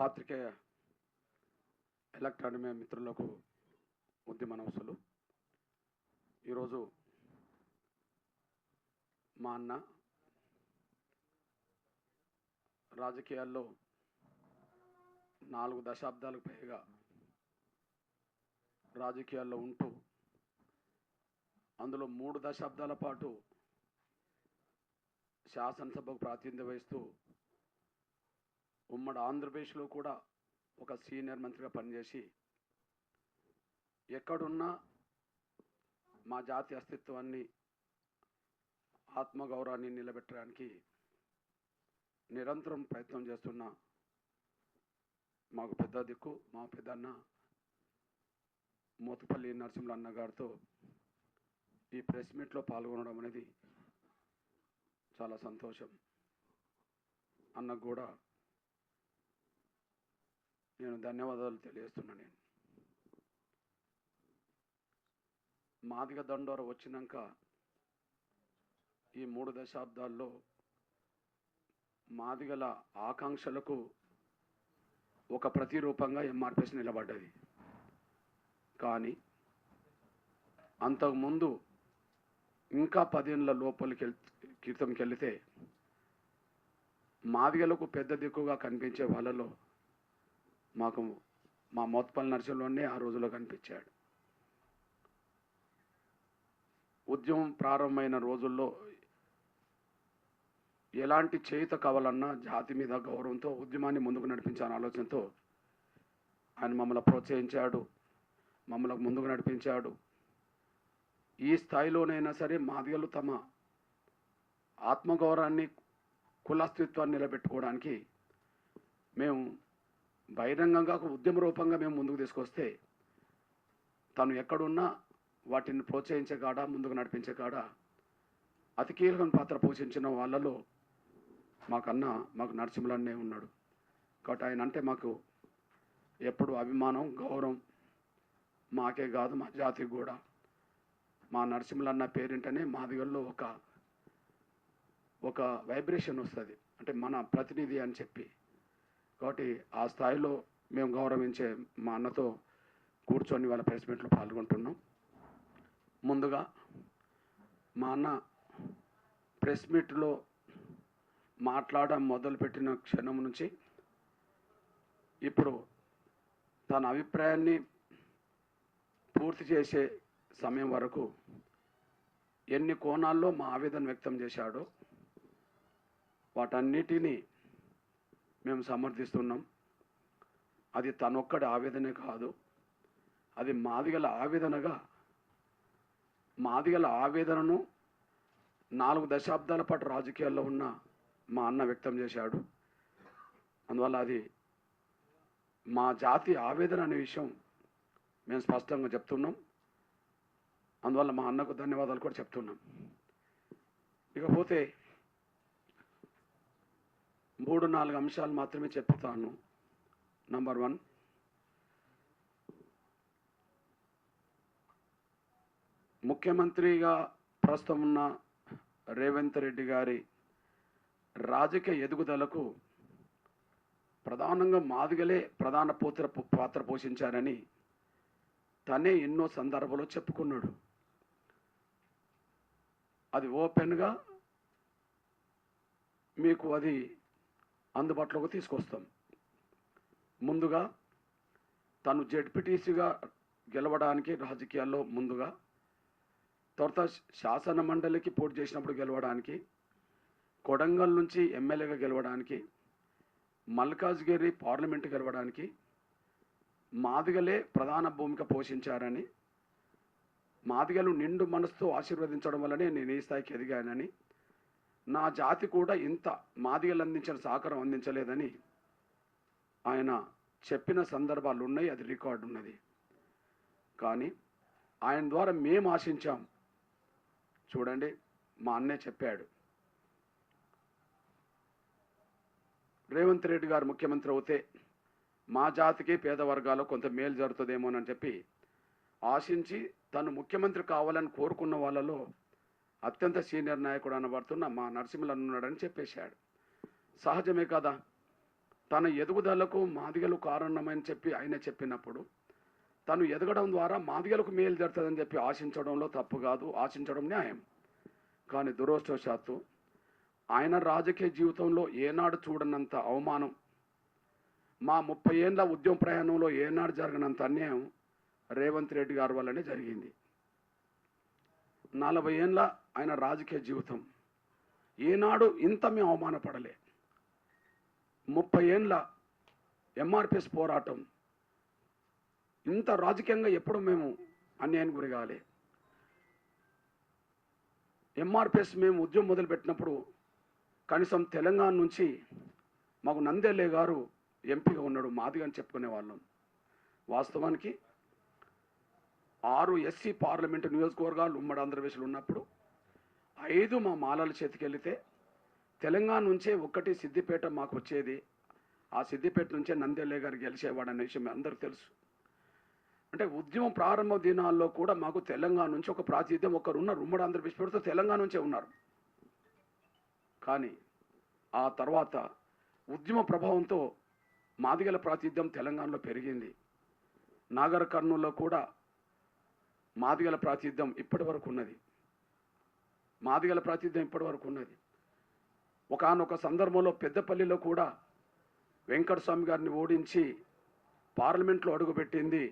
పాత్రికేయ ఎలక్ట్రానిక్ మిత్రులకు ఉద్యమ నమస్సులు ఈరోజు మా అన్న రాజకీయాల్లో నాలుగు దశాబ్దాలకు పైగా రాజకీయాల్లో ఉంటూ అందులో మూడు దశాబ్దాల పాటు శాసనసభకు ప్రాతినిధ్యం వహిస్తూ ఉమ్మడి ఆంధ్రప్రదేశ్లో కూడా ఒక సీనియర్ మంత్రిగా పనిచేసి ఎక్కడున్నా మా జాతి అస్తిత్వాన్ని ఆత్మగౌరవాన్ని నిలబెట్టడానికి నిరంతరం ప్రయత్నం చేస్తున్న మాకు పెద్ద దిక్కు మా పెద్దన్న మోతుపల్లి నరసింహ అన్న గారితో ఈ ప్రెస్ మీట్లో పాల్గొనడం అనేది చాలా సంతోషం. అన్నకు కూడా నేను ధన్యవాదాలు తెలియజేస్తున్నాను నేను. మాదిగ దండోర వచ్చినాక ఈ మూడు దశాబ్దాల్లో మాదిగల ఆకాంక్షలకు ఒక ప్రతిరూపంగా ఎంఆర్పిఎస్ నిలబడ్డది. కానీ అంతకుముందు ఇంకా పదేళ్ళ లోపలికి వెళ్ క్రితంకి వెళితే మాదిగలకు పెద్ద దిక్కుగా కనిపించే వాళ్ళలో మాకు మా మోత్పల్లి నర్సులోనే ఆ రోజులో కనిపించాడు. ఉద్యమం ప్రారంభమైన రోజుల్లో ఎలాంటి చేయుత కావాలన్నా జాతి మీద గౌరవంతో ఉద్యమాన్ని ముందుకు నడిపించాలనే ఆలోచనతో ఆయన మమ్మల్ని ప్రోత్సహించాడు మమ్మల్ని ముందుకు నడిపించాడు. ఈ స్థాయిలోనైనా సరే మాదిగలు తమ ఆత్మగౌరవాన్ని కులాస్తిత్వాన్ని నిలబెట్టుకోవడానికి మేము బహిరంగంగా ఒక ఉద్యమ రూపంగా మేము ముందుకు తీసుకొస్తే తను ఎక్కడున్నా వాటిని ప్రోత్సహించే కాడ ముందుకు నడిపించే కాడ అతి కీలకమైన పాత్ర పోషించిన వాళ్ళలో మాకన్నా మాకు నరసింహులన్నే ఉన్నాడు. కాబట్టి ఆయన అంటే మాకు ఎప్పుడు అభిమానం గౌరవం మాకే కాదు మా జాతికి కూడా. మా నరసింహులన్న పేరింటనే మాదిగల్లో ఒక ఒక వైబ్రేషన్ వస్తుంది. అంటే మన ప్రతినిధి అని చెప్పి. కాబట్టి ఆ స్థాయిలో మేము గౌరవించే మా అన్నతో కూర్చొని వాళ్ళ ప్రెస్ మీట్లో పాల్గొంటున్నాం. ముందుగా మా అన్న ప్రెస్ మీట్లో మాట్లాడడం మొదలుపెట్టిన క్షణం నుంచి ఇప్పుడు తన అభిప్రాయాన్ని పూర్తి చేసే సమయం వరకు ఎన్ని కోణాల్లో మా ఆవేదన వ్యక్తం చేశాడో వాటన్నిటినీ మేము సమర్థిస్తున్నాం. అది తనొక్కడి ఆవేదనే కాదు. అది మాదిగల ఆవేదనగా మాదిగల ఆవేదనను నాలుగు దశాబ్దాల పాటు రాజకీయాల్లో ఉన్న మా అన్న వ్యక్తం చేశాడు. అందువల్ల అది మా జాతి ఆవేదన అనే విషయం మేము స్పష్టంగా చెప్తున్నాం. అందువల్ల మా అన్నకు ధన్యవాదాలు కూడా చెప్తున్నాం. ఇకపోతే మూడు నాలుగు అంశాలు మాత్రమే చెప్తాను. నంబర్ వన్ ముఖ్యమంత్రిగా ప్రస్తుతం ఉన్న రేవంత్ రెడ్డి గారి రాజకీయ ఎదుగుదలకు ప్రధానంగా మాదిగలే ప్రధాన పోత్ర పాత్ర పోషించారని తనే ఎన్నో సందర్భాలు చెప్పుకున్నాడు. అది ఓపెన్గా మీకు అది అందుబాటులోకి తీసుకొస్తాం. ముందుగా తను జడ్పీటీసీగా గెలవడానికి రాజకీయాల్లో ముందుగా తర్వాత శాసన మండలికి పోటీ చేసినప్పుడు గెలవడానికి కొడంగల్ నుంచి ఎమ్మెల్యేగా గెలవడానికి మల్కాజ్గిరి పార్లమెంట్ గెలవడానికి మాదిగలే ప్రధాన భూమిక పోషించారని మాదిగలు నిండు మనసుతో ఆశీర్వదించడం వల్లనే నేను ఈ స్థాయికి ఎదిగానని నా జాతి కూడా ఇంత మాదిగలు అందించిన సహకారం అందించలేదని ఆయన చెప్పిన సందర్భాలు ఉన్నాయి అది రికార్డు ఉన్నది. కానీ ఆయన ద్వారా మేము ఆశించాం. చూడండి మా అన్నే చెప్పాడు. రేవంత్ రెడ్డి గారు ముఖ్యమంత్రి అవుతే మా జాతికి పేద వర్గాలు కొంత మేలు జరుగుతుందేమోనని చెప్పి ఆశించి తను ముఖ్యమంత్రి కావాలని కోరుకున్న వాళ్ళలో అత్యంత సీనియర్ నాయకుడు అనబడుతున్న మా నరసింహులు ఉన్నాడని చెప్పేశాడు. సహజమే కదా. తన ఎదుగుదలకు మాదిగలు కారణమని చెప్పి ఆయన చెప్పినప్పుడు తను ఎదగడం ద్వారా మాదిగలకు మేలు జరుగుతుందని చెప్పి ఆశించడంలో తప్పు కాదు ఆశించడం న్యాయం. కానీ దురదృష్టవశాత్తు ఆయన రాజకీయ జీవితంలో ఏనాడు చూడనంత అవమానం మా ముప్పై ఏళ్ళ ఉద్యమ ప్రయాణంలో ఏనాడు జరగనంత అన్యాయం రేవంత్ రెడ్డి గారి వల్లనే జరిగింది. నలభై ఏళ్ళ ఆయన రాజకీయ జీవితం. ఏనాడు ఇంత మేము అవమానపడలే. ముప్పై ఏళ్ళ ఎంఆర్పిఎస్ పోరాటం. ఇంత రాజకీయంగా ఎప్పుడు మేము అన్యాయానికి గురి కాలే ఎంఆర్పిఎస్ మేము ఉద్యమం మొదలుపెట్టినప్పుడు కనీసం తెలంగాణ నుంచి మాకు నందేలే గారు ఎంపీగా ఉన్నాడు మాదిగా అని చెప్పుకునే వాళ్ళం వాస్తవానికి ఆరు ఎస్సీ పార్లమెంటు నియోజకవర్గాలు ఉమ్మడి ఆంధ్రప్రదేశ్లో ఉన్నప్పుడు ఐదు మా మాలల చేతికెళ్తే తెలంగాణ నుంచే ఒక్కటి సిద్దిపేట మాకు వచ్చేది. ఆ సిద్దిపేట నుంచే నందెల్లే గారు గెలిచేవాడు అనే విషయం అందరూ తెలుసు. అంటే ఉద్యమం ప్రారంభ దినాల్లో కూడా మాకు తెలంగాణ నుంచి ఒక ప్రాతినిధ్యం ఒకరు ఉన్నారు. ఉమ్మడి ఆంధ్రప్రదేశ్ పెడితే తెలంగాణ నుంచే ఉన్నారు. కానీ ఆ తర్వాత ఉద్యమ ప్రభావంతో మాదిగల ప్రాతినిధ్యం తెలంగాణలో పెరిగింది. నాగర్ కర్నూల్లో కూడా మాదిగల ప్రాతిధ్యం ఇప్పటి వరకు ఉన్నది. మాదిగల ప్రాతిధ్యం ఇప్పటి వరకు ఉన్నది. ఒకానొక సందర్భంలో పెద్దపల్లిలో కూడా వెంకటస్వామి గారిని ఓడించి పార్లమెంట్లో అడుగుపెట్టింది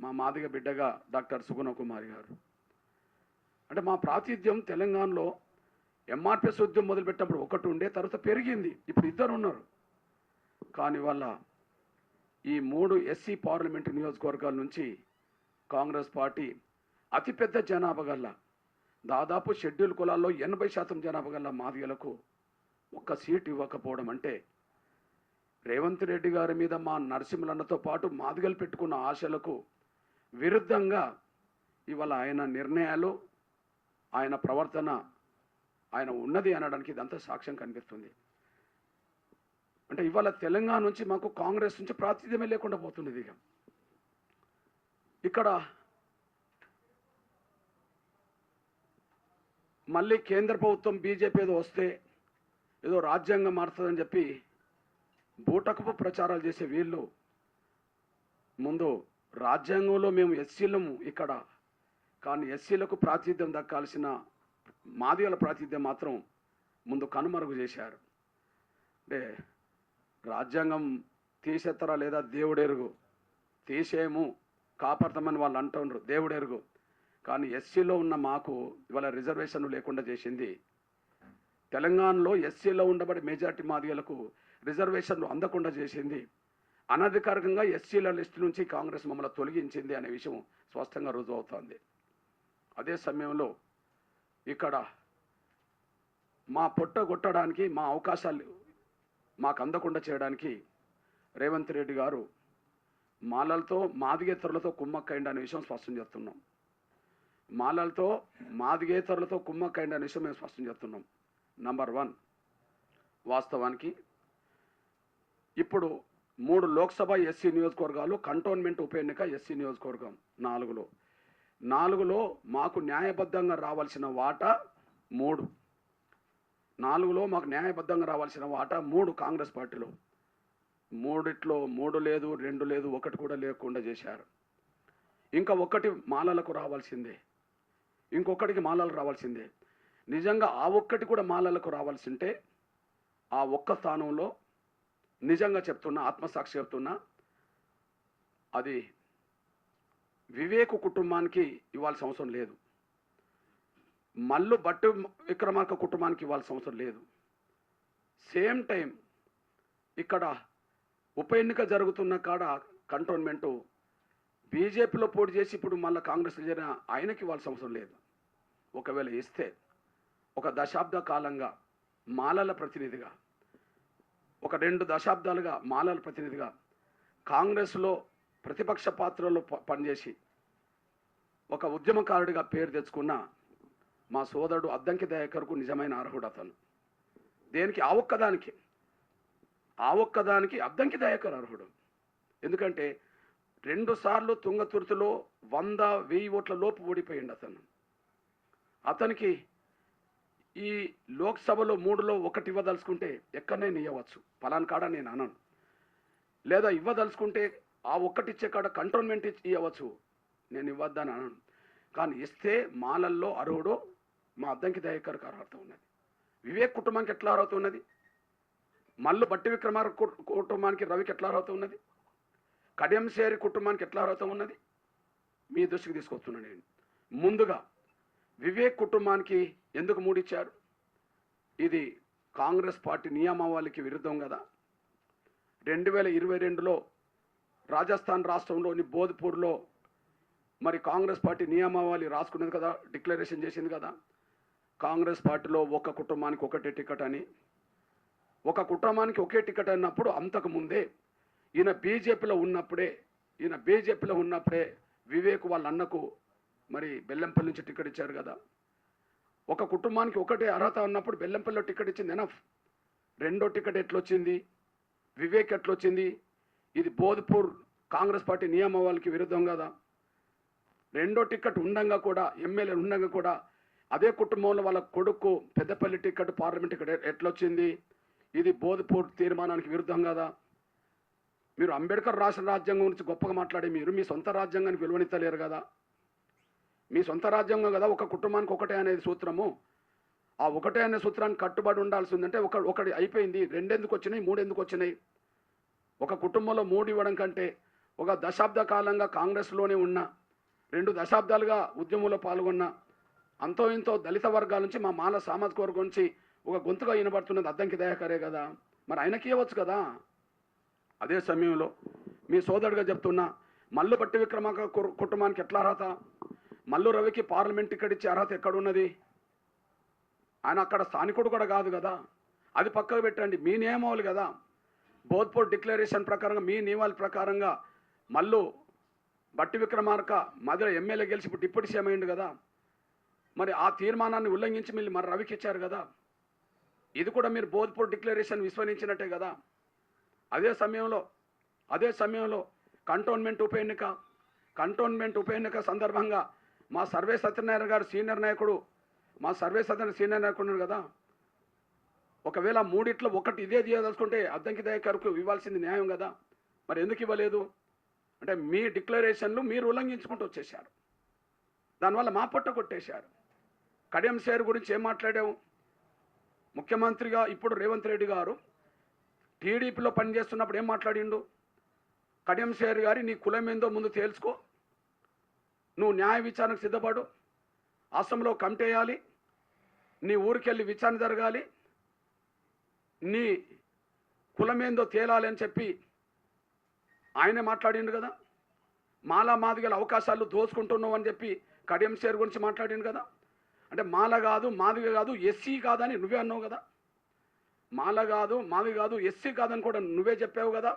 మా మాదిగ బిడ్డగా డాక్టర్ సుగుణ కుమారి గారు. అంటే మా ప్రాతిధ్యం తెలంగాణలో ఎంఆర్పిఎస్ ఉద్యమం మొదలుపెట్టినప్పుడు ఒకటి ఉండే తర్వాత పెరిగింది. ఇప్పుడు ఇద్దరు ఉన్నారు. కానీ వల్ల ఈ మూడు ఎస్సీ పార్లమెంటు నియోజకవర్గాల నుంచి కాంగ్రెస్ పార్టీ అతిపెద్ద జనాభా గల్ల. దాదాపు షెడ్యూల్ కులాల్లో ఎనభై శాతం జనాభా గల్ల మాదిగలకు ఒక్క సీట్ ఇవ్వకపోవడం అంటే రేవంత్ రెడ్డి గారి మీద మా నరసింహలన్నతో పాటు మాదిగలు పెట్టుకున్న ఆశలకు విరుద్ధంగా ఇవాళ ఆయన నిర్ణయాలు ఆయన ప్రవర్తన ఆయన ఉన్నది అనడానికి ఇదంతా సాక్ష్యం కనిపిస్తుంది. అంటే ఇవాళ తెలంగాణ నుంచి మాకు కాంగ్రెస్ నుంచి ప్రాతినిధ్యమే లేకుండా పోతున్నది ఇక. ఇక్కడ మళ్ళీ కేంద్ర ప్రభుత్వం బీజేపీ ఏదో వస్తే ఏదో రాజ్యాంగం మారుతుందని చెప్పి బూటకపు ప్రచారాలు చేసే వీళ్ళు. ముందు రాజ్యాంగంలో మేము ఎస్సీలము ఇక్కడ. కానీ ఎస్సీలకు ప్రాతినిధ్యం దక్కాల్సిన మాదిగల ప్రాతినిధ్యం మాత్రం ముందు కనుమరుగు చేశారు. అంటే రాజ్యాంగం తీసేస్తారా లేదా దేవుడెరుగు? తీసేయము కాపాడతామని వాళ్ళు అంటున్నారు దేవుడెరుగు. కానీ ఎస్సీలో ఉన్న మాకు ఇవాళ రిజర్వేషన్లు లేకుండా చేసింది. తెలంగాణలో ఎస్సీలో ఉండబడి మెజార్టీ మాదిగలకు రిజర్వేషన్లు అందకుండా చేసింది. అనధికారికంగా ఎస్సీల లిస్టు నుంచి కాంగ్రెస్ మమ్మల్ని తొలగించింది అనే విషయం స్పష్టంగా రుజువు అవుతోంది అదే సమయంలో ఇక్కడ మా పొట్ట కొట్టడానికి మా అవకాశాలు మాకు అందకుండా చేయడానికి రేవంత్ రెడ్డి గారు మాలలతో మాదిగేతరులతో కుమ్మక్కైండి అనే విషయం స్పష్టం చేస్తున్నాం. మాలలతో మాదిగేతరులతో కుమ్మక్కైండి అనే విషయం మేము స్పష్టం చేస్తున్నాం. నంబర్ వన్ వాస్తవానికి ఇప్పుడు మూడు లోక్సభ ఎస్సీ నియోజకవర్గాలు కంటోన్మెంట్ ఉప ఎన్నిక ఎస్సీ నియోజకవర్గం నాలుగులో. నాలుగులో మాకు న్యాయబద్ధంగా రావాల్సిన వాటా మూడు. నాలుగులో మాకు న్యాయబద్ధంగా రావాల్సిన వాటా మూడు కాంగ్రెస్ పార్టీలో. మూడిట్లో మూడు లేదు రెండు లేదు ఒకటి కూడా లేకుండా చేశారు. ఇంకా ఒకటి మాలలకు రావాల్సిందే. ఇంకొకటికి మాలలు రావాల్సిందే. నిజంగా ఆ ఒక్కటి కూడా మాలలకు రావాల్సి ఉంటే ఆ ఒక్క స్థానంలో నిజంగా చెప్తున్నా ఆత్మసాక్షి చెప్తున్నా అది వివేకు కుటుంబానికి ఇవ్వాల్సిన అవసరం లేదు. మల్లు బట్టు విక్రమార్క కుటుంబానికి ఇవ్వాల్సిన అవసరం లేదు. సేమ్ టైం ఇక్కడ ఉప ఎన్నిక జరుగుతున్న కాడ కంటోన్మెంటు బీజేపీలో పోటీ చేసి ఇప్పుడు మళ్ళీ కాంగ్రెస్లో చేరిన ఆయనకి ఇవ్వాల్సిన అవసరం లేదు. ఒకవేళ ఇస్తే ఒక దశాబ్ద కాలంగా మాలల ప్రతినిధిగా ఒక రెండు దశాబ్దాలుగా మాలల ప్రతినిధిగా కాంగ్రెస్లో ప్రతిపక్ష పాత్రలో ప- పనిచేసి ఒక ఉద్యమకారుడిగా పేరు తెచ్చుకున్న మా సోదరుడు అద్దంకి దయాకర్కు నిజమైన అర్హుడు అతను. దేనికి? ఆ ఒక్కదానికి. ఆ ఒక్కదానికి అద్దంకి దయాకర్ అర్హుడు. ఎందుకంటే రెండుసార్లు తుంగతుర్తిలో వంద వెయ్యి ఓట్ల లోపు ఓడిపోయింది అతను. అతనికి ఈ లోక్సభలో మూడులో ఒకటి ఇవ్వదలుచుకుంటే ఎక్కడనే ఇవ్వచ్చు పలానా కాడ నేను అనను. లేదా ఇవ్వదలుచుకుంటే ఆ ఒక్కటి ఇచ్చే కాడ కంటోన్మెంట్ ఇచ్చి ఇవ్వచ్చు నేను ఇవ్వద్దని అనను. కానీ ఇస్తే మాలల్లో అర్హుడు మా అద్దంకి దయాకర్కి అర్హత ఉన్నది. వివేక్ కుటుంబానికి ఎట్లా అర్హత ఉన్నది? మల్లు బట్టి విక్రమార్ కు- కుటుంబానికి రవికి ఎట్లా అర్హత ఉన్నది? కడెంసేరి కుటుంబానికి ఎట్లా అర్హత ఉన్నది? మీ దృష్టికి తీసుకొస్తున్నాను నేను. ముందుగా వివేక్ కుటుంబానికి ఎందుకు మూడిచ్చారు? ఇది కాంగ్రెస్ పార్టీ నియమావళికి విరుద్ధం కదా. రెండు వేల ఇరవై రెండులో రాజస్థాన్ రాష్ట్రంలోని బోధ్పూర్లో మరి కాంగ్రెస్ పార్టీ నియమావళి రాసుకున్నది కదా డిక్లరేషన్ చేసింది కదా. కాంగ్రెస్ పార్టీలో ఒక కుటుంబానికి ఒకటే టికెట్ అని. ఒక కుటుంబానికి ఒకే టికెట్ అన్నప్పుడు అంతకు ముందే ఈయన బీజేపీలో ఉన్నప్పుడే ఈయన బీజేపీలో ఉన్నప్పుడే వివేక్ వాళ్ళ అన్నకు మరి బెల్లంపల్లి నుంచి టికెట్ ఇచ్చారు కదా. ఒక కుటుంబానికి ఒకటే అర్హత ఉన్నప్పుడు బెల్లంపల్లిలో టికెట్ ఇచ్చింది ఎనఫ్. రెండో టికెట్ ఎట్లొచ్చింది? వివేక్ ఎట్లొచ్చింది? ఇది బోధ్పూర్ కాంగ్రెస్ పార్టీ నియమావళికి విరుద్ధం కదా. రెండో టికెట్ ఉండంగా కూడా ఎమ్మెల్యే ఉండగా కూడా అదే కుటుంబంలో వాళ్ళ కొడుకు పెద్దపల్లి టికెట్ పార్లమెంట్ టికెట్ ఎట్లొచ్చింది? ఇది బోధ్పూర్ తీర్మానానికి విరుద్ధం కదా. మీరు అంబేద్కర్ రాసిన రాజ్యాంగం గురించి గొప్పగా మాట్లాడే మీరు మీ సొంత రాజ్యాంగానికి విలువనిత్తలేరు కదా. మీ సొంత రాజ్యాంగం కదా ఒక కుటుంబానికి ఒకటే అనేది సూత్రము. ఆ ఒకటే అనే సూత్రానికి కట్టుబడి ఉండాల్సిందంటే ఒక ఒకటి అయిపోయింది రెండెందుకు వచ్చినాయి మూడెందుకు వచ్చినాయి? ఒక కుటుంబంలో మూడు ఇవ్వడం కంటే ఒక దశాబ్ద కాలంగా కాంగ్రెస్లోనే ఉన్న రెండు దశాబ్దాలుగా ఉద్యమంలో పాల్గొన్న అంతో ఇంతో దళిత వర్గాల నుంచి మా మాల సామాజిక వర్గం నుంచి ఒక గొంతుగా వినబడుతున్నది అద్దంకి దయాకరే కదా. మరి ఆయనకి ఇవ్వచ్చు కదా. అదే సమయంలో మీ సోదరుడిగా చెప్తున్నా మల్లు పట్టి విక్రమార్క కు- కుటుంబానికి ఎట్లా అర్హత? మల్లు రవికి పార్లమెంట్ ఇక్కడ ఇచ్చే అర్హత ఎక్కడున్నది? ఆయన అక్కడ స్థానికుడు కూడా కాదు కదా. అది పక్కకు పెట్టండి మీ నియమావళి కదా. బోధ్పూర్ డిక్లరేషన్ ప్రకారంగా మీ నియమాల ప్రకారంగా మల్లు బట్టి విక్రమార్క మధుర ఎమ్మెల్యే గెలిచి ఇప్పుడు డిప్యూటీ సీఎం అయింది కదా. మరి ఆ తీర్మానాన్ని ఉల్లంఘించి మీరు మరి రవికి ఇచ్చారు కదా. ఇది కూడా మీరు బోధ్పూర్ డిక్లరేషన్ విస్మరించినట్టే కదా. అదే సమయంలో అదే సమయంలో కంటోన్మెంట్ ఉప ఎన్నిక కంటోన్మెంట్ ఉప ఎన్నిక సందర్భంగా మా సర్వే సత్యనారాయణ గారు సీనియర్ నాయకుడు మా సర్వే సత్యనారాయణ సీనియర్ నాయకుడు కదా. ఒకవేళ మూడిట్లో ఒకటి ఇదే చేయదలుచుకుంటే అద్దంకి దయకరకు ఇవ్వాల్సింది న్యాయం కదా. మరి ఎందుకు ఇవ్వలేదు? అంటే మీ డిక్లరేషన్లు మీరు ఉల్లంఘించుకుంటూ వచ్చేసారు దానివల్ల మా పొట్ట కొట్టేశారు. కడియం షేర్ గురించి ఏం మాట్లాడాము ముఖ్యమంత్రిగా ఇప్పుడు రేవంత్ రెడ్డి గారు టీడీపీలో పనిచేస్తున్నప్పుడు ఏం మాట్లాడిండు? కడియం గారి నీ కులం ఏందో ముందు తేల్చుకో. నువ్వు న్యాయ విచారణకు సిద్ధపడు. అసంలో కమిటేయాలి నీ ఊరికెళ్ళి విచారణ జరగాలి. నీ కులం ఏందో తేలాలి అని చెప్పి ఆయనే మాట్లాడిండు కదా. మాలా మాదిగల అవకాశాలు దోచుకుంటున్నావు అని చెప్పి కడియం షేర్ గురించి మాట్లాడిండు కదా. అంటే మాల కాదు మాదిగ కాదు ఎస్సీ కాదని నువ్వే అన్నావు కదా. మాల కాదు మావి కాదు ఎస్సీ కాదని కూడా నువ్వే చెప్పావు కదా.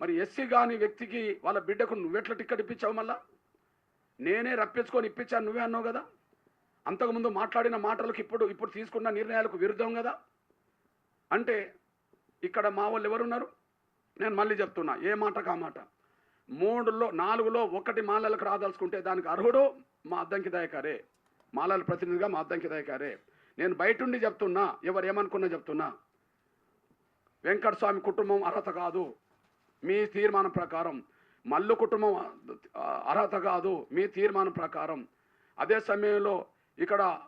మరి ఎస్సీ కాని వ్యక్తికి వాళ్ళ బిడ్డకు నువ్వెట్లా టిక్కెట్ ఇప్పించావు మళ్ళా? నేనే రప్పించుకొని ఇప్పించాను నువ్వే అన్నావు కదా. అంతకుముందు మాట్లాడిన మాటలకు ఇప్పుడు ఇప్పుడు తీసుకున్న నిర్ణయాలకు విరుద్ధం కదా. అంటే ఇక్కడ మా వాళ్ళు ఎవరున్నారు? నేను మళ్ళీ చెప్తున్నా ఏ మాట కా మాట. మూడులో నాలుగులో ఒకటి మాలలకు రాదలుచుకుంటే దానికి అర్హుడు మా అద్దంకి దయకారే. మాలల ప్రతినిధిగా మా అద్దంకి దయకారే. నేను బయటుండి చెప్తున్నా ఎవరు ఏమనుకున్నా చెప్తున్నా. వెంకట స్వామి కుటుంబం అర్హత కాదు. మీ తీర్మానం ప్రకారం. మల్లు కుటుంబం అర్హత కాదు. మీ తీర్మానం ప్రకారం. అదే సమయంలో ఇక్కడ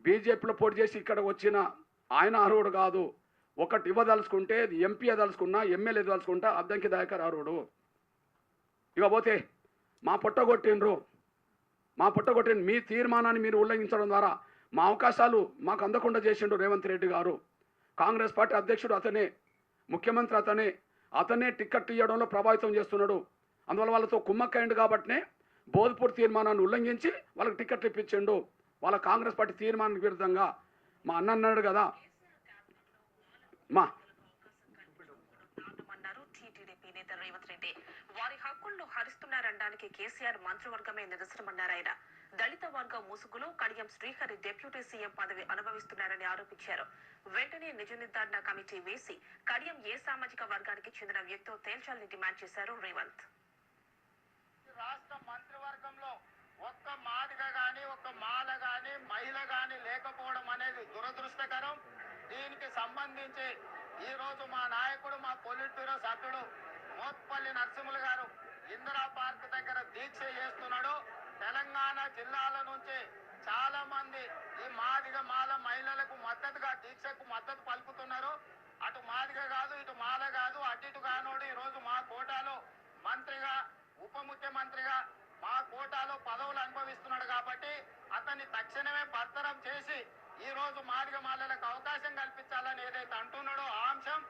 బీజేపీలో పోటీ చేసి ఇక్కడ వచ్చిన ఆయన అర్హుడు కాదు. ఒకటి ఇవ్వదలుచుకుంటే ఎంపీ దలుచుకున్నా ఎమ్మెల్యే దలుచుకుంటా అద్దంకి దాయకర్ అర్హుడు. ఇవ్వబోతే మా పొట్ట కొట్టిండ్రు. మా పొట్టగొట్టిన మీ తీర్మానాన్ని మీరు ఉల్లంఘించడం ద్వారా మా అవకాశాలు మాకు అందకుండా చేసిండు రేవంత్ రెడ్డి గారు. కాంగ్రెస్ పార్టీ అధ్యక్షుడు అతనే ముఖ్యమంత్రి అతనే అతనే టిక్కెట్ ఇవ్వడంలో ప్రభావితం చేస్తున్నాడు. అందువల్ల వాళ్ళతో కుమ్మక్కైండు కాబట్టినే బోధ్పూర్ తీర్మానాన్ని ఉల్లంఘించి వాళ్ళకి టిక్కెట్లు ఇప్పించిండు. వాళ్ళ కాంగ్రెస్ పార్టీ తీర్మానానికి విరుద్ధంగా మా అన్న అన్నాడు కదా. మా రేవంత్ రెడ్డి. వారి హక్కులను హరిస్తున్నారనడానికి కేసీఆర్ మంత్రివర్గమే నిరసనమన్నారు ఆయన. దళిత వర్గ ముసుగులో కడియం శ్రీహరి డిప్యూటీ సీఎం పదవి అనుభవిస్తున్నారని ఆరోపించారు. వెంటనే నిజ నిర్ధారణ కమిటీ వేసి కడియం ఏ సామాజిక వర్గానికి చెందిన వ్యక్తో తేల్చాలని డిమాండ్ చేశారు రేవంత్. రాష్ట్ర మంత్రివర్గంలో ఒక్క మాదిగ గాని ఒక్క మాల గాని మహిళ గాని లేకపోవడం అనేది దురదృష్టకరం. దీనికి సంబంధించి ఈ రోజు మా నాయకుడు మా పొలిట్ బ్యూరో సభ్యుడు మోత్పల్లి నరసింహులు గారు ఇందిరా పార్క్ దగ్గర దీక్ష చేస్తున్నాడు. తెలంగాణ జిల్లాల నుంచి చాలా మంది ఈ మాదిగ మాల మహిళలకు మద్దతుగా దీక్షకు మద్దతు పలుకుతున్నారు. అటు మాదిగ కాదు ఇటు మాల కాదు అటు ఇటు కానోడు ఈ రోజు మా కోటాలో మంత్రిగా ఉప ముఖ్యమంత్రిగా మా కోటాలో పదవులు అనుభవిస్తున్నాడు కాబట్టి అతన్ని తక్షణమే బర్తరం చేసి ఈ రోజు మాదిగ మాలలకు అవకాశం కల్పించాలని ఏదైతే అంటున్నాడో ఆ అంశం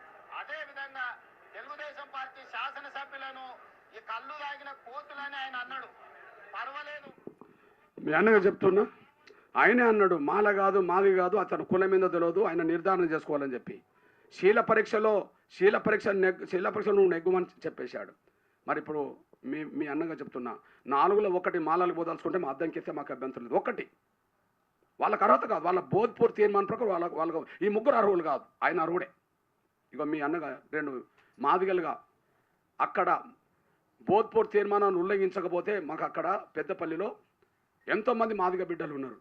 అదే విధంగా తెలుగుదేశం పార్టీ శాసనసభ్యులను ఈ కళ్ళు తాగిన కోతులని ఆయన అన్నాడు. మీ అన్నగా చెప్తున్నా ఆయనే అన్నాడు మాల కాదు మాది కాదు అతను కులం మీద తెలియదు ఆయన నిర్ధారణ చేసుకోవాలని చెప్పి. శీల పరీక్షలో శీల పరీక్ష నెగ్ శీల పరీక్ష నువ్వు నెగ్గుమని చెప్పేశాడు. మరి ఇప్పుడు మీ మీ అన్నగా చెప్తున్నా నాలుగులో ఒకటి మాలలు పోదాల్చుకుంటే మా అద్దంకిస్తే మాకు అభ్యంతరం లేదు. ఒకటి. వాళ్ళకి అర్హత కాదు వాళ్ళ బోధ్పూర్ తీర్మానం ప్రకారం వాళ్ళ వాళ్ళకు ఈ ముగ్గురు అర్హులు కాదు ఆయన అర్హుడే. ఇక మీ అన్నగా రెండు మాదిగలుగా అక్కడ బోధ్పూర్ తీర్మానాన్ని ఉల్లంఘించకపోతే మాకు అక్కడ పెద్దపల్లిలో ఎంతోమంది మాదిగ బిడ్డలు ఉన్నారు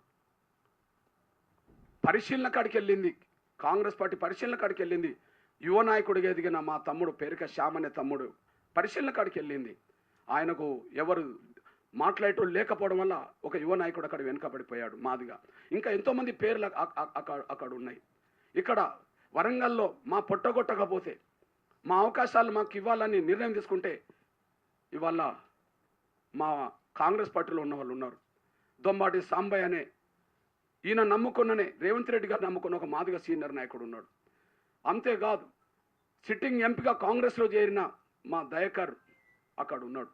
పరిశీలన కాడికి వెళ్ళింది. కాంగ్రెస్ పార్టీ పరిశీలన కాడికి వెళ్ళింది. యువ నాయకుడిగా ఎదిగిన మా తమ్ముడు పేరిక శ్యామ్ అనే తమ్ముడు పరిశీలన కాడికి వెళ్ళింది. ఆయనకు ఎవరు మాట్లాడేటోళ్ళు లేకపోవడం వల్ల ఒక యువ నాయకుడు అక్కడ వెనుకబడిపోయాడు మాదిగా. ఇంకా ఎంతోమంది పేర్లు అక్కడ అక్కడ ఉన్నాయి. ఇక్కడ వరంగల్లో మా పొట్టగొట్టకపోతే మా అవకాశాలు మాకు ఇవ్వాలని నిర్ణయం తీసుకుంటే ఇవాళ మా కాంగ్రెస్ పార్టీలో ఉన్న వాళ్ళు ఉన్నారు. దొంబాటి సాంబయ్య అనే ఈయన నమ్ముకున్ననే రేవంత్ రెడ్డి గారు నమ్ముకున్న ఒక మాదిగ సీనియర్ నాయకుడు ఉన్నాడు. అంతేకాదు సిట్టింగ్ ఎంపీగా కాంగ్రెస్లో చేరిన మా దయకర్ అక్కడ ఉన్నాడు.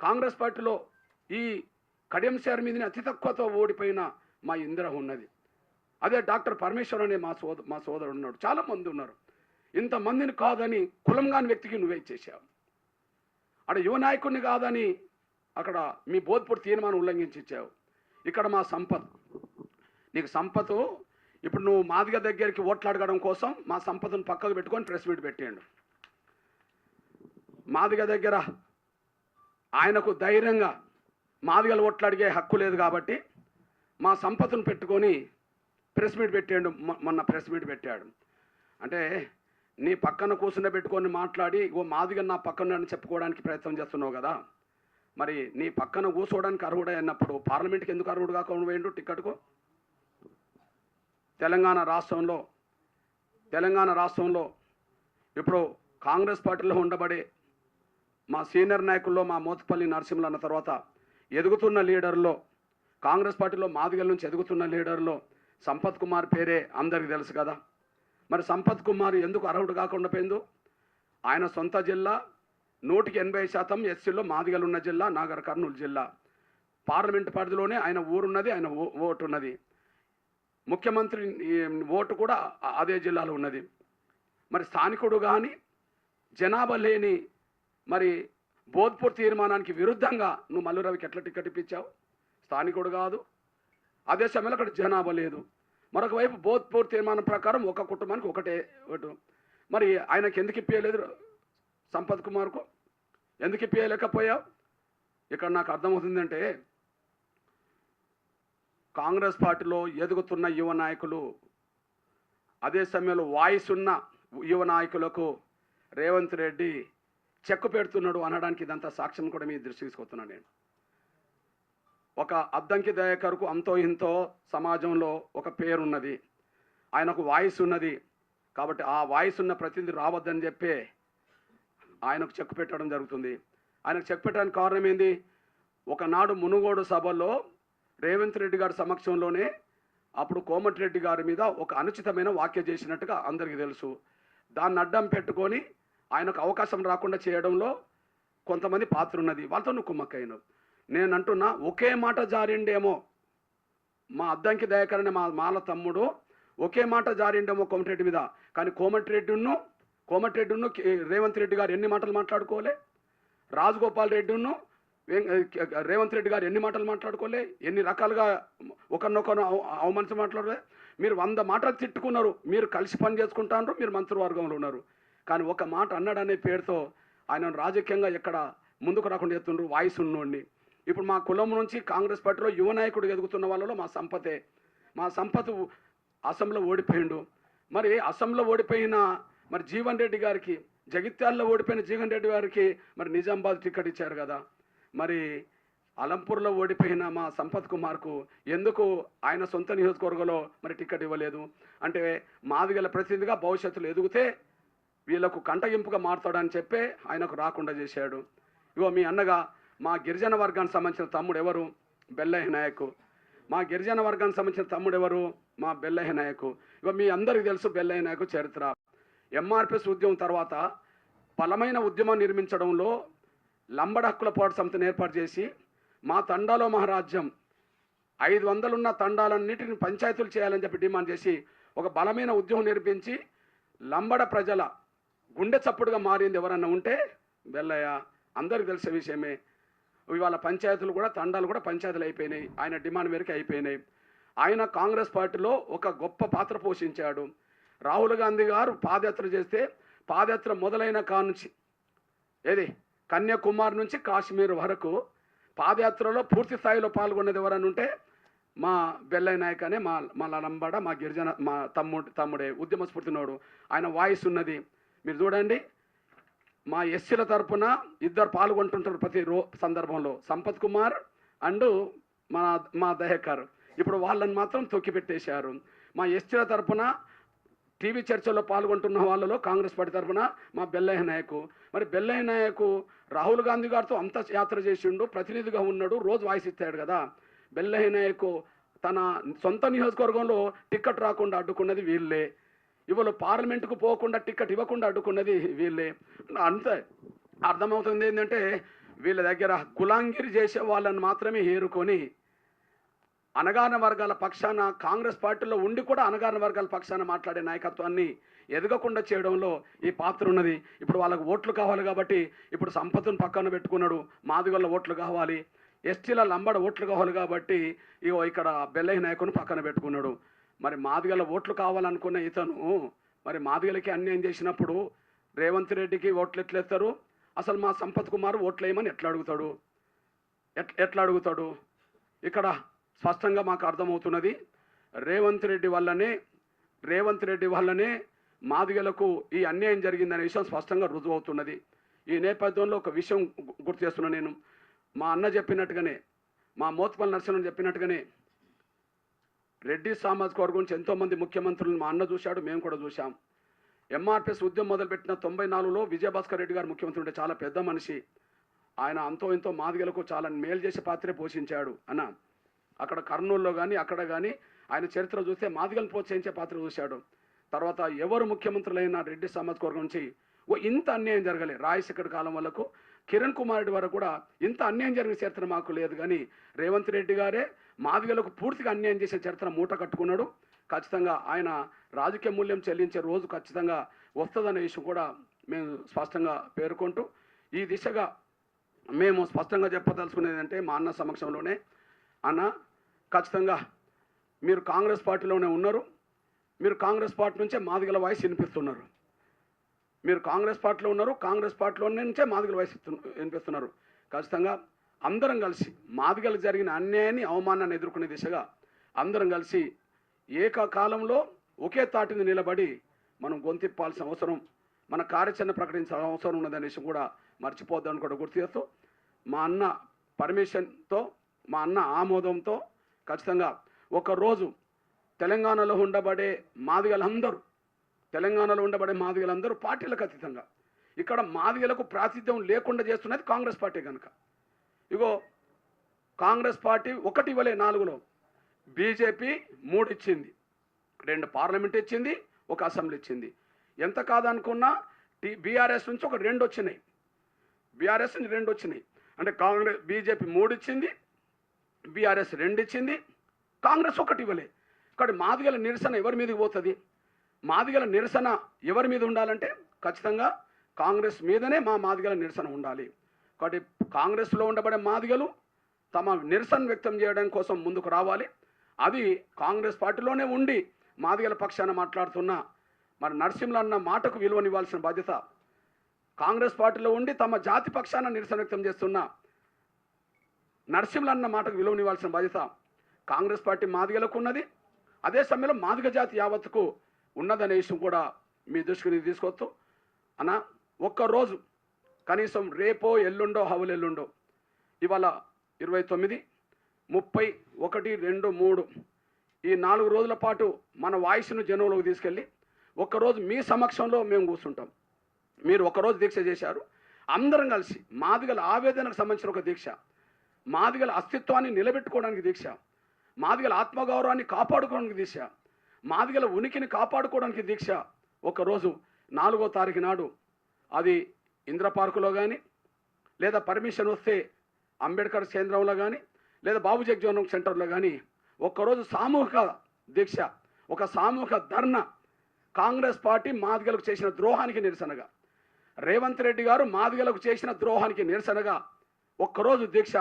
కాంగ్రెస్ పార్టీలో ఈ కడియం సార్ మీదనే అతి తక్కువతో ఓడిపోయిన మా ఇందిర ఉన్నది. అదే డాక్టర్ పరమేశ్వర్ అనే మా సోద మా సోదరుడు ఉన్నాడు. చాలామంది ఉన్నారు. ఇంతమందిని కాదని కులంగాని వ్యక్తికి నువ్వే ఇచ్చేసావు. అక్కడ యువ నాయకుడిని కాదని అక్కడ మీ బోధ్పూర్ తీర్మానం ఉల్లంఘించి ఇచ్చావు. ఇక్కడ మా సంపత్. నీకు సంపత్ ఇప్పుడు నువ్వు మాదిగ దగ్గరికి ఓట్లు అడగడం కోసం మా సంపదను పక్కకు పెట్టుకొని ప్రెస్ మీట్ పెట్టేయండు మాదిగ దగ్గర ఆయనకు ధైర్యంగా మాదిగలు ఓట్లు అడిగే హక్కు లేదు కాబట్టి మా సంపదను పెట్టుకొని ప్రెస్ మీట్ పెట్టాడు మొన్న ప్రెస్ మీట్ పెట్టాడు. అంటే నీ పక్కన కూర్చుని పెట్టుకొని మాట్లాడి ఓ మాదిగా నా పక్కన అని చెప్పుకోవడానికి ప్రయత్నం చేస్తున్నావు కదా. మరి నీ పక్కన కూర్చోవడానికి అర్హుడే అన్నప్పుడు పార్లమెంట్కి ఎందుకు అర్హుడు కాకుండా పోయిండు టిక్కెట్కు? తెలంగాణ రాష్ట్రంలో తెలంగాణ రాష్ట్రంలో ఇప్పుడు కాంగ్రెస్ పార్టీలో ఉండబడే మా సీనియర్ నాయకుల్లో మా మోతపల్లి నరసింహులు అన్న తర్వాత ఎదుగుతున్న లీడర్లో కాంగ్రెస్ పార్టీలో మాదిగల నుంచి ఎదుగుతున్న లీడర్లో సంపత్ కుమార్ పేరే అందరికీ తెలుసు కదా. మరి సంపత్ కుమార్ ఎందుకు అర్హుడు కాకుండా పోయిందో? ఆయన సొంత జిల్లా నూటికి ఎనభై శాతం ఎస్సీలో మాదిగలున్న జిల్లా నాగర్ కర్నూలు జిల్లా. పార్లమెంట్ పరిధిలోనే ఆయన ఊరున్నది ఆయన ఓ- ఓటు ఉన్నది ముఖ్యమంత్రి ఓటు కూడా అదే జిల్లాలో ఉన్నది. మరి స్థానికుడు కానీ జనాభా లేని మరి బోధ్పూర్ తీర్మానానికి విరుద్ధంగా నువ్వు మల్లురవికి ఎట్లా టికెట్ ఇప్పించావు? స్థానికుడు కాదు. అదే సమయంలో అక్కడ జనాభా లేదు. మరొక వైపు బోధ్పూర్ తీర్మానం ప్రకారం ఒక కుటుంబానికి ఒకటే ఓటు మరి ఆయనకి ఎందుకు ఇప్పించలేదు సంపత్ కుమార్కు? ఎందుకు ఇప్పించలేకపోయావు ఇక్కడ నాకు అర్థమవుతుందంటే కాంగ్రెస్ పార్టీలో ఎదుగుతున్న యువ నాయకులు అదే సమయంలో వాయిస్ ఉన్న యువ నాయకులకు రేవంత్ రెడ్డి చెక్కు పెడుతున్నాడు అనడానికి ఇదంతా సాక్ష్యం కూడా మీ దృష్టి తీసుకొస్తున్నాను నేను. ఒక అద్దంకి దయాకర్కు అంతో ఇంతో సమాజంలో ఒక పేరున్నది. ఆయనకు వాయిస్ ఉన్నది కాబట్టి ఆ వాయిస్ ఉన్న ప్రతినిధి రావద్దని చెప్పే ఆయనకు చెక్ పెట్టడం జరుగుతుంది. ఆయనకు చెక్ పెట్టడానికి కారణం ఏంది? ఒకనాడు మునుగోడు సభలో రేవంత్ రెడ్డి గారి సమక్షంలోనే అప్పుడు కోమటిరెడ్డి గారి మీద ఒక అనుచితమైన వాక్య చేసినట్టుగా అందరికీ తెలుసు. దాన్ని అడ్డం పెట్టుకొని ఆయనకు అవకాశం రాకుండా చేయడంలో కొంతమంది పాత్ర ఉన్నది వాళ్ళతో నువ్వు కుమ్మక్కయ్యను. నేను అంటున్నా ఒకే మాట జారిండేమో. మా అద్దంకి దయాకర్ మా మాల తమ్ముడు ఒకే మాట జారిండేమో కోమటిరెడ్డి మీద. కానీ కోమటిరెడ్డిను కోమటిరెడ్డిను రేవంత్ రెడ్డి గారు ఎన్ని మాటలు మాట్లాడుకోలే? రాజగోపాల్ రెడ్డిను రేవంత్ రెడ్డి గారు ఎన్ని మాటలు మాట్లాడుకోలే? ఎన్ని రకాలుగా ఒకరినొకరు అవమానించి మాట్లాడలే? మీరు వంద మాటలు తిట్టుకున్నారు. మీరు కలిసి పని చేసుకుంటారు మీరు మంత్రివర్గంలో ఉన్నారు. కానీ ఒక మాట అన్నాడనే పేరుతో ఆయన రాజకీయంగా ఎక్కడ ముందుకు రాకుండా చేస్తుండ్రు వాయిస్ ఉన్నోడిని ఇప్పుడు మా కులం నుంచి కాంగ్రెస్ పార్టీలో యువ నాయకుడు ఎదుగుతున్న వాళ్ళలో మా సంపతే. మా సంపత్ అసెంబ్లీలో ఓడిపోయిండు. మరి అసెంబ్లీలో ఓడిపోయిన మరి జీవన్ రెడ్డి గారికి జగిత్యాల్లో ఓడిపోయిన జీవన్ రెడ్డి గారికి మరి నిజామాబాద్ టికెట్ ఇచ్చారు కదా. మరి అలంపూర్లో ఓడిపోయిన మా సంపత్ కుమార్కు ఎందుకు ఆయన సొంత నియోజకవర్గంలో మరి టికెట్ ఇవ్వలేదు? అంటే మాదిగల ప్రతినిధిగా భవిష్యత్తులో ఎదిగితే వీళ్ళకు కంటగింపుగా మారుతాడని చెప్పే ఆయనకు రాకుండా చేశాడు. ఇగో మీ అన్నగా మా గిరిజన వర్గానికి సంబంధించిన తమ్ముడు ఎవరు? బెల్లయ్య నాయకు. మా గిరిజన వర్గానికి సంబంధించిన తమ్ముడు ఎవరు? మా బెల్లయ్య నాయకు. ఇక మీ అందరికీ తెలుసు బెల్లయ్య నాయకు చరిత్ర. ఎంఆర్పిఎస్ ఉద్యమం తర్వాత బలమైన ఉద్యమం నిర్మించడంలో లంబడ హక్కుల పోరాట సమితిని ఏర్పాటు చేసి మా తండాలో మహారాజ్యం ఐదు వందలున్న తండాలన్నిటిని పంచాయతీలు చేయాలని చెప్పి డిమాండ్ చేసి ఒక బలమైన ఉద్యమం నిర్మించి లంబడ ప్రజల గుండె చప్పుడుగా మారింది ఎవరన్నా ఉంటే బెల్లయ్య అందరికీ తెలిసే విషయమే. ఇవాళ పంచాయతీలు కూడా తండాలు కూడా పంచాయతీలు అయిపోయినాయి. ఆయన డిమాండ్ మేరకు అయిపోయినాయి. ఆయన కాంగ్రెస్ పార్టీలో ఒక గొప్ప పాత్ర పోషించాడు. రాహుల్ గాంధీ గారు పాదయాత్ర చేస్తే పాదయాత్ర మొదలైన కానుంచి ఏది? కన్యాకుమారి నుంచి కాశ్మీర్ వరకు పాదయాత్రలో పూర్తి స్థాయిలో పాల్గొన్నది ఎవరని ఉంటే మా బెల్లయ్య నాయక్ అనే మా మా లంబాడ మా గిరిజన మా తమ్ముడు తమ్ముడే ఉద్యమ స్ఫూర్తినోడు. ఆయన వాయిస్ ఉన్నది. మీరు చూడండి. మా ఎస్సీల తరపున ఇద్దరు పాల్గొంటుంటారు ప్రతి రో సందర్భంలో. సంపత్ కుమార్ అండ్ మన మా దహేకర్ ఇప్పుడు వాళ్ళని మాత్రం తొక్కిపెట్టేశారు. మా ఎస్టీల తరపున టీవీ చర్చల్లో పాల్గొంటున్న వాళ్ళలో కాంగ్రెస్ పార్టీ తరఫున మా బెల్లయ్య నాయకు. మరి బెల్లయ్య నాయకు రాహుల్ గాంధీ గారితో అంత యాత్ర చేసిండు ప్రతినిధిగా ఉన్నాడు రోజు వాయిస్ ఇస్తాడు కదా. బెల్లయ్య నాయకు తన సొంత నియోజకవర్గంలో టికెట్ రాకుండా అడ్డుకున్నది వీళ్ళే. ఇవాళ పార్లమెంటుకు పోకుండా టికెట్ ఇవ్వకుండా అడ్డుకున్నది వీళ్ళే. అంతే అర్థమవుతుంది ఏంటంటే వీళ్ళ దగ్గర కులాంగిరి చేసే వాళ్ళని మాత్రమే ఏరుకొని అనగాన వర్గాల పక్షాన కాంగ్రెస్ పార్టీలో ఉండి కూడా అనగాన వర్గాల పక్షాన మాట్లాడే నాయకత్వాన్ని ఎదగకుండా చేయడంలో ఈ పాత్ర ఉన్నది. ఇప్పుడు వాళ్ళకు ఓట్లు కావాలి కాబట్టి ఇప్పుడు సంపత్తును పక్కన పెట్టుకున్నాడు మాదిగొల్ల ఓట్లు కావాలి ఎస్టీల లంబడ ఓట్లు కావాలి కాబట్టి ఇగో ఇక్కడ బెల్లయ్య నాయకుని పక్కన పెట్టుకున్నాడు. మరి మాదిగల ఓట్లు కావాలనుకున్న ఇతను మరి మాదిగలకి అన్యాయం చేసినప్పుడు రేవంత్ రెడ్డికి ఓట్లు ఎట్లేస్తారు? అసలు మా సంపత్ కుమార్ ఓట్లు వేయమని ఎట్లా అడుగుతాడు? ఎట్ ఎట్లా అడుగుతాడు? ఇక్కడ స్పష్టంగా మాకు అర్థమవుతున్నది రేవంత్ రెడ్డి వల్లనే రేవంత్ రెడ్డి వల్లనే మాదిగలకు ఈ అన్యాయం జరిగిందనే విషయం స్పష్టంగా రుజువు అవుతున్నది ఈ నేపథ్యంలో ఒక విషయం గుర్తు చేస్తున్నా నేను. మా అన్న చెప్పినట్టుగానే మా మోత్పల్ నరసింహన్ చెప్పినట్టుగానే రెడ్డి సామాజిక వర్గం నుంచి ఎంతోమంది ముఖ్యమంత్రులను మా అన్న చూశాడు మేము కూడా చూశాం. ఎంఆర్పిఎస్ ఉద్యమం మొదలుపెట్టిన తొంభై నాలుగులో విజయభాస్కర్ రెడ్డి గారు ముఖ్యమంత్రి ఉంటే చాలా పెద్ద మనిషి. ఆయన అంతో ఎంతో మాదిగలకు చాలా మేలు చేసే పాత్రే పోషించాడు అన్న. అక్కడ కర్నూలులో కానీ అక్కడ కానీ ఆయన చరిత్ర చూస్తే మాదిగలను ప్రోత్సహించే పాత్ర చూశాడు. తర్వాత ఎవరు ముఖ్యమంత్రులైన రెడ్డి సామాజిక వర్గం నుంచి ఓ ఇంత అన్యాయం జరగలే రాజశేఖర్ కాలం వరకు కిరణ్ కుమార్ రెడ్డి వరకు కూడా ఇంత అన్యాయం జరిగిన చరిత్ర మాకు లేదు. కానీ రేవంత్ రెడ్డి గారే మాదిగలకు పూర్తిగా అన్యాయం చేసే చరిత్ర మూట కట్టుకున్నాడు. ఖచ్చితంగా ఆయన రాజకీయ మూల్యం చెల్లించే రోజు ఖచ్చితంగా వస్తుందనే విషయం కూడా మేము స్పష్టంగా పేర్కొంటూ ఈ దిశగా మేము స్పష్టంగా చెప్పదలుచుకునేది అంటే మా అన్న సమక్షంలోనే. అన్న ఖచ్చితంగా మీరు కాంగ్రెస్ పార్టీలోనే ఉన్నారు. మీరు కాంగ్రెస్ పార్టీ నుంచే మాదిగల వాయిస్ వినిపిస్తున్నారు. మీరు కాంగ్రెస్ పార్టీలో ఉన్నారు కాంగ్రెస్ పార్టీలో నుంచే మాదిగల వాయిస్ వినిపిస్తున్నారు. ఖచ్చితంగా అందరం కలిసి మాదిగలకు జరిగిన అన్యాయాన్ని అవమానాన్ని ఎదుర్కొనే దిశగా అందరం కలిసి ఏకకాలంలో ఒకే తాటిని నిలబడి మనం గొంతిప్పాల్సిన అవసరం మన కార్యాచరణ ప్రకటించాల్సిన అవసరం ఉన్నదనే విషయం కూడా మర్చిపోద్దని కూడా గుర్తు చేస్తూ మా అన్న పర్మిషన్తో మా అన్న ఆమోదంతో ఖచ్చితంగా ఒకరోజు తెలంగాణలో ఉండబడే మాదిగలందరూ తెలంగాణలో ఉండబడే మాదిగలందరూ పార్టీలకు అతీతంగా. ఇక్కడ మాదిగలకు ప్రాతిథ్యం లేకుండా చేస్తున్నది కాంగ్రెస్ పార్టీ కనుక ఇగో కాంగ్రెస్ పార్టీ ఒకటి ఇవ్వలే నాలుగులో. బీజేపీ మూడు ఇచ్చింది రెండు పార్లమెంట్ ఇచ్చింది ఒక అసెంబ్లీ ఇచ్చింది. ఎంత కాదనుకున్నా టీ బీఆర్ఎస్ నుంచి ఒక రెండు వచ్చినాయి. బీఆర్ఎస్ నుంచి రెండు వచ్చినాయి. అంటే కాంగ్రెస్ బీజేపీ మూడు ఇచ్చింది బీఆర్ఎస్ రెండు ఇచ్చింది కాంగ్రెస్ ఒకటి ఇవ్వలే కాబట్టి మాదిగల నిరసన ఎవరి మీదకి పోతుంది? మాదిగల నిరసన ఎవరి మీద ఉండాలంటే ఖచ్చితంగా కాంగ్రెస్ మీదనే మా మాదిగల నిరసన ఉండాలి. కాబట్టి కాంగ్రెస్లో ఉండబడే మాదిగలు తమ నిరసన వ్యక్తం చేయడం కోసం ముందుకు రావాలి. అది కాంగ్రెస్ పార్టీలోనే ఉండి మాదిగల పక్షాన మాట్లాడుతున్న మరి నరసింహులు అన్న మాటకు విలువనివ్వాల్సిన బాధ్యత కాంగ్రెస్ పార్టీలో ఉండి తమ జాతి పక్షాన నిరసన వ్యక్తం చేస్తున్న నరసింహులు అన్న మాటకు విలువనివ్వాల్సిన బాధ్యత కాంగ్రెస్ పార్టీ మాదిగలకు ఉన్నది. అదే సమయంలో మాదిగ జాతి యావత్తుకు ఉన్నదనే విషయం కూడా మీ దృష్టికి తీసుకొస్తూ అన్న ఒక్కరోజు కనీసం రేపో ఎల్లుండో హవులు ఇవాళ ఇరవై తొమ్మిది ముప్పై ఒకటి రెండు మూడు. ఈ నాలుగు రోజుల పాటు మన వాయిస్ను జనంలోకి తీసుకెళ్ళి ఒకరోజు మీ సమక్షంలో మేము కూర్చుంటాం. మీరు ఒకరోజు దీక్ష చేశారు. అందరం కలిసి మాదిగల ఆవేదనకు సంబంధించిన ఒక దీక్ష మాదిగల అస్తిత్వాన్ని నిలబెట్టుకోవడానికి దీక్ష మాదిగల ఆత్మగౌరవాన్ని కాపాడుకోవడానికి దీక్ష మాదిగల ఉనికిని కాపాడుకోవడానికి దీక్ష. ఒకరోజు నాలుగో తారీఖు నాడు అది ఇంద్ర పార్కులో కానీ లేదా పర్మిషన్ వస్తే అంబేద్కర్ కేంద్రంలో కానీ లేదా బాబు జగ్జీవనం సెంటర్లో కానీ ఒక్కరోజు సామూహిక దీక్ష ఒక సామూహిక ధర్నా కాంగ్రెస్ పార్టీ మాదిగలకు చేసిన ద్రోహానికి నిరసనగా రేవంత్ రెడ్డి గారు మాదిగలకు చేసిన ద్రోహానికి నిరసనగా ఒక్కరోజు దీక్ష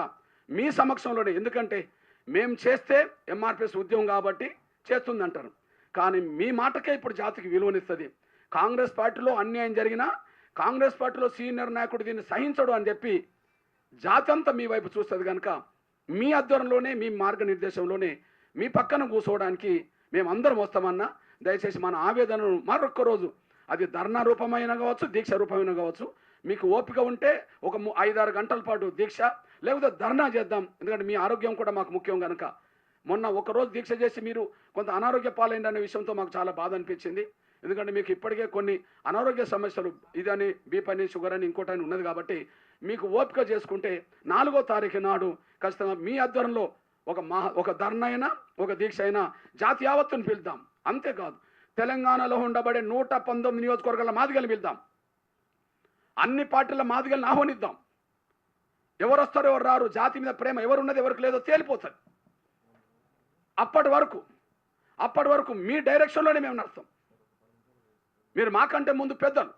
మీ సమక్షంలోనే. ఎందుకంటే మేము చేస్తే ఎంఆర్పిఎస్ ఉద్యమం కాబట్టి చేస్తుంది అంటారు కానీ మీ మాటకే ఇప్పుడు జాతికి విలువనిస్తుంది. కాంగ్రెస్ పార్టీలో అన్యాయం జరిగినా కాంగ్రెస్ పార్టీలో సీనియర్ నాయకుడు దీన్ని సహించడు అని చెప్పి జాతంతా మీ వైపు చూస్తుంది కనుక మీ ఆధ్వర్యంలోనే మీ మార్గనిర్దేశంలోనే మీ పక్కన కూర్చోవడానికి మేము అందరం వస్తామన్నా దయచేసి మన ఆవేదనను మరొక్క రోజు అది ధర్నా రూపమైన కావచ్చు దీక్ష రూపమైన కావచ్చు మీకు ఓపిక ఉంటే ఒక ము- ఐదారు గంటల పాటు దీక్ష లేకపోతే ధర్నా చేద్దాం. ఎందుకంటే మీ ఆరోగ్యం కూడా మాకు ముఖ్యం కనుక మొన్న ఒకరోజు దీక్ష చేసి మీరు కొంత అనారోగ్య పాలైంది అనే విషయంతో మాకు చాలా బాధ అనిపించింది. ఎందుకంటే మీకు ఇప్పటికే కొన్ని అనారోగ్య సమస్యలు ఇదని బీపని అని షుగర్ అని ఇంకోటని ఉన్నది కాబట్టి మీకు ఓపిక చేసుకుంటే నాలుగో తారీఖు నాడు ఖచ్చితంగా మీ ఆధ్వర్యంలో ఒక మహా ఒక ధర్న అయినా ఒక దీక్ష అయినా జాతి యావత్తును పిలుద్దాం. అంతేకాదు తెలంగాణలో ఉండబడే నూట పంతొమ్మిది నియోజకవర్గాల మాదిగలు పిలుద్దాం. అన్ని పార్టీల మాదిగలను ఆహ్వానిద్దాం. ఎవరు వస్తారు ఎవరు రారు జాతి మీద ప్రేమ ఎవరున్నది ఎవరికి లేదో తేలిపోతుంది. అప్పటి వరకు అప్పటి వరకు మీ డైరెక్షన్లోనే మేము నడుస్తాం. మీరు మాకంటే ముందు పెద్దలు.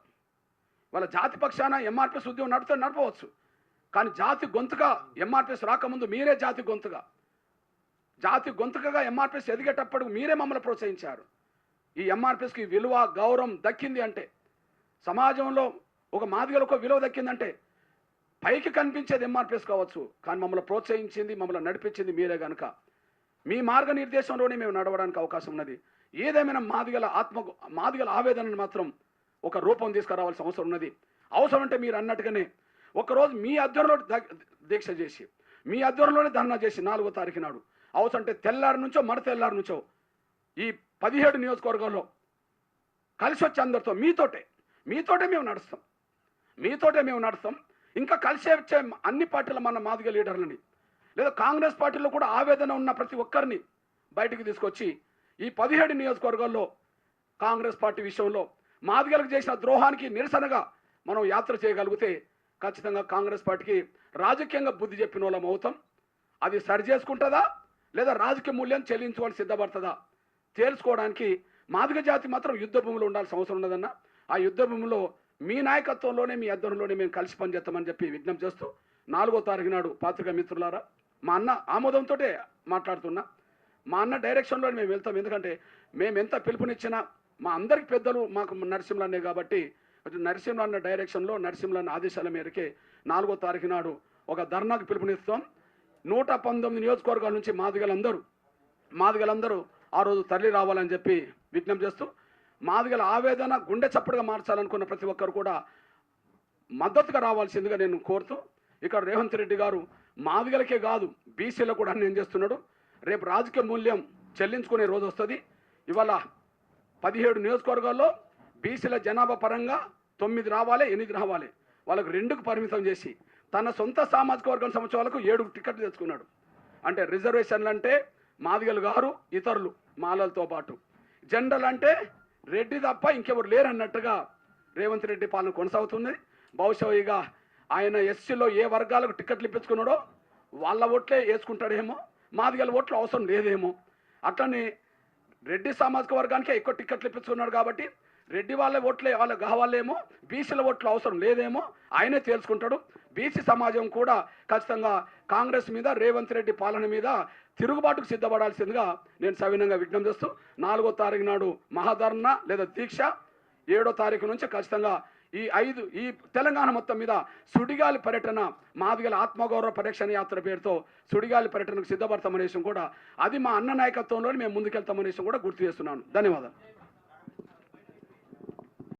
వాళ్ళ జాతి పక్షాన ఎంఆర్పిఎస్ ఉద్యమం నడుపుతూ నడపవచ్చు. కానీ జాతి గొంతుగా ఎంఆర్పిఎస్ రాకముందు మీరే జాతి గొంతుగా. జాతి గొంతుకగా ఎంఆర్పిఎస్ ఎదిగేటప్పుడు మీరే మమ్మల్ని ప్రోత్సహించారు. ఈ ఎంఆర్పిఎస్కి విలువ గౌరవం దక్కింది అంటే సమాజంలో ఒక మాదిగలకు ఒక విలువ దక్కిందంటే పైకి కనిపించేది ఎంఆర్పిఎస్ కావచ్చు కానీ మమ్మల్ని ప్రోత్సహించింది మమ్మల్ని నడిపించింది మీరే కనుక మీ మార్గనిర్దేశంలోనే మేము నడవడానికి అవకాశం ఉన్నది. ఏదేమైనా మాదిగల ఆత్మ మాదిగల ఆవేదనను మాత్రం ఒక రూపం తీసుకురావాల్సిన అవసరం ఉన్నది. అవసరం అంటే మీరు అన్నట్టుగానే ఒకరోజు మీ అధ్వర్యంలో దీక్ష చేసి మీ అధ్వర్యంలోనే ధర్నా చేసి నాలుగో తారీఖు నాడు. అవసరం అంటే తెల్లారి నుంచో మర తెల్లారి నుంచో ఈ పదిహేడు నియోజకవర్గంలో కలిసి వచ్చి అందరితో మీతోటే మీతోటే మేము నడుస్తాం. మీతోటే మేము నడుస్తాం. ఇంకా కలిసి వచ్చే అన్ని పార్టీల మన మాదిగ లీడర్లని లేదా కాంగ్రెస్ పార్టీలో కూడా ఆవేదన ఉన్న ప్రతి ఒక్కరిని బయటికి తీసుకొచ్చి ఈ పదిహేడు నియోజకవర్గాల్లో కాంగ్రెస్ పార్టీ విషయంలో మాదిగలకు చేసిన ద్రోహానికి నిరసనగా మనం యాత్ర చేయగలిగితే ఖచ్చితంగా కాంగ్రెస్ పార్టీకి రాజకీయంగా బుద్ధి చెప్పిన వాళ్ళం అవుతాం. అది సరి చేసుకుంటుందా? లేదా రాజకీయ మూల్యం చెల్లించుకోవాలి సిద్ధపడుతుందా? తేల్చుకోవడానికి మాదిగ జాతి మాత్రం యుద్ధ భూమిలో ఉండాల్సిన అవసరం ఉన్నదన్న. ఆ యుద్ధ భూమిలో మీ నాయకత్వంలోనే మీ అధ్వర్యంలోనే మేము కలిసి పనిచేస్తామని చెప్పి విజ్ఞప్తి చేస్తూ నాలుగో తారీఖు నాడు పాత్రికా మిత్రులారా మా అన్న ఆమోదంతో మాట్లాడుతున్నా. మా అన్న డైరెక్షన్లో మేము వెళ్తాం. ఎందుకంటే మేము ఎంత పిలుపునిచ్చినా మా అందరికి పెద్దలు మాకు నరసింహ కాబట్టి నరసింహన్న డైరెక్షన్లో నరసింహన్న ఆదేశాల మేరకే నాలుగో తారీఖు నాడు ఒక ధర్నాకు పిలుపునిస్తాం. నూట పంతొమ్మిది నియోజకవర్గాల నుంచి మాదిగలందరూ మాదిగలందరూ ఆ రోజు తరలి రావాలని చెప్పి విజ్ఞప్తి చేస్తూ మాదిగల ఆవేదన గుండె చప్పుడుగా మార్చాలనుకున్న ప్రతి ఒక్కరు కూడా మద్దతుగా రావాల్సిందిగా నేను కోరుతూ ఇక్కడ రేవంత్ రెడ్డి గారు మాదిగలకే కాదు బీసీలకు కూడా అన్యాయం చేస్తున్నాడు. రేపు రాజకీయ మూల్యం చెల్లించుకునే రోజు వస్తుంది. ఇవాళ పదిహేడు నియోజకవర్గాల్లో బీసీల జనాభా పరంగా తొమ్మిది రావాలి ఎనిమిది రావాలి. వాళ్ళకు రెండుకు పరిమితం చేసి తన సొంత సామాజిక వర్గం సంబంధించిన వాళ్ళకు ఏడు టికెట్లు తెచ్చుకున్నాడు. అంటే రిజర్వేషన్లు అంటే మాదిగలు గారు ఇతరులు మాలలతో పాటు. జనరల్ అంటే రెడ్డి తప్ప ఇంకెవరు లేరు అన్నట్టుగా రేవంత్ రెడ్డి పాలన కొనసాగుతుంది. బహుశా ఇక ఆయన ఎస్సీలో ఏ వర్గాలకు టికెట్లు ఇప్పించుకున్నాడో వాళ్ళ ఓట్లే వేసుకుంటాడేమో. మాదిగల ఓట్లు అవసరం లేదేమో. అట్లనే రెడ్డి సామాజిక వర్గానికి ఎక్కువ టికెట్లు ఇప్పించుకున్నాడు కాబట్టి రెడ్డి వాళ్ళ ఓట్లే వాళ్ళ కావాలేమో బీసీల ఓట్లు అవసరం లేదేమో ఆయనే తేల్చుకుంటాడు. బీసీ సమాజం కూడా ఖచ్చితంగా కాంగ్రెస్ మీద రేవంత్ రెడ్డి పాలన మీద తిరుగుబాటుకు సిద్ధపడాల్సిందిగా నేను సవినంగా విజ్ఞప్తి చేస్తూ నాలుగో తారీఖు నాడు మహాధర్ణ లేదా దీక్ష ఏడో తారీఖు నుంచి ఖచ్చితంగా ఈ ఐదు ఈ తెలంగాణ మొత్తం మీద సుడిగాలి పర్యటన మాదిగల ఆత్మగౌరవ పరీక్షణ యాత్ర పేరుతో సుడిగాలి పర్యటనకు సిద్ధపడతామనే విషయం కూడా అది మా అన్న నాయకత్వంలోనే మేము ముందుకెళ్తామనే కూడా గుర్తు చేస్తున్నాను. ధన్యవాదాలు.